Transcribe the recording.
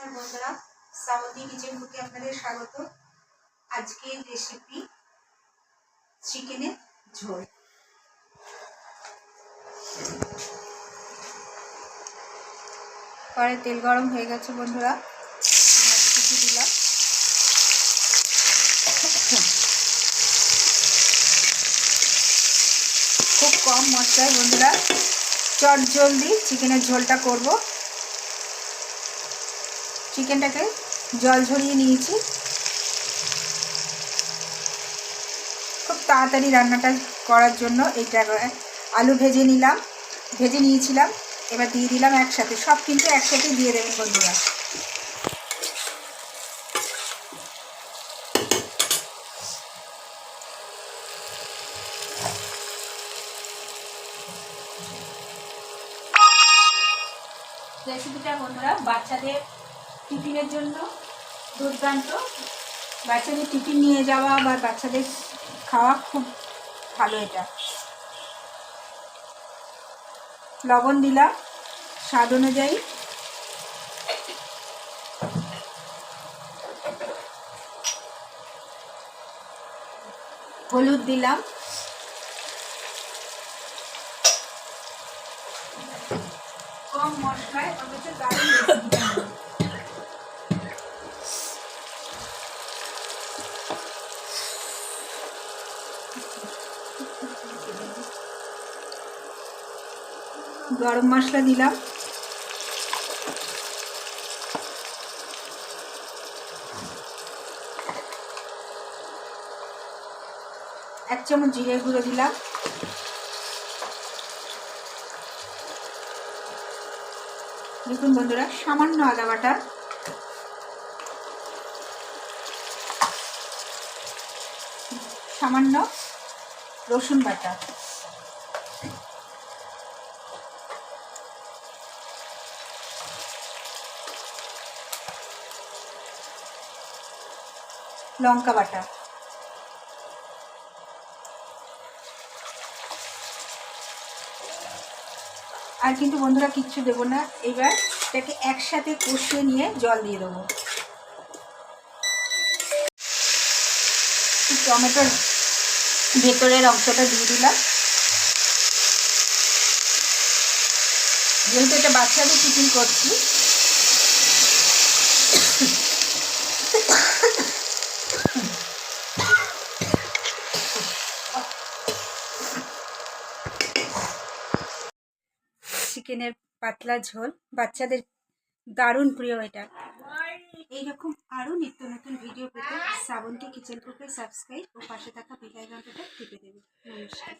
নমস্কার বন্ধুরা Southee kitchen বুকে আপনাদের স্বাগত। আজকের রেসিপি চিকেনের ঝোল। পরে তেল গরম হয়ে গেছে বন্ধুরা। দিলাম খুব কম মশলায় বন্ধুরা চট জলদি চিকেনের ঝোলটা করব। চিকেনটাকে জল ঝরিয়ে নিয়েছি। খুব তাড়াতাড়ি রান্নাটা করার জন্য এইটা আলু ভেজে নিলাম, ভেজে নিয়েছিলাম, এবার দিয়ে দিলাম একসাথে। সব কিন্তু একসাথে দিয়ে দেবেন বন্ধুরা। রেসিপিটা বন্ধুরা বাচ্চাদের টিফিনের জন্য দুর্দান্ত। বাচ্চাদের টিফিন নিয়ে যাওয়া বা বাচ্চাদের খাওয়া খুব ভালো এটা। লবণ দিলাম, স্বাদ অনুযায়ী। হলুদ দিলাম। কম মশলায়, অথচ দারুণ গরম মশলা দিলাম। এক চামচ জিরে গুঁড়ো দিলাম। দেখুন বন্ধুরা, সামান্য আদা বাটা। সামান্য রসুন বাটা। লঙ্কা বাটা। আর কিন্তু বন্ধুরা কিচ্ছু দেবো না। এবার এটাকে একসাথে কষিয়ে নিয়ে জল দিয়ে দেবো। টমেটোর ভেতরের অংশটা দিয়ে দিলাম। যেহেতু এটা বাচ্চাদের টিফিন করছি চিকেনের পাতলা ঝোল। বাচ্চাদের দারুণ প্রিয় এটা। এইরকম আরও নিত্য নতুন ভিডিও পেতে শ্রাবন্তী কিচেন গ্রুপে সাবস্ক্রাইব ও পাশে থাকা বেল আইকনটা টিপে দেবে। নমস্কার।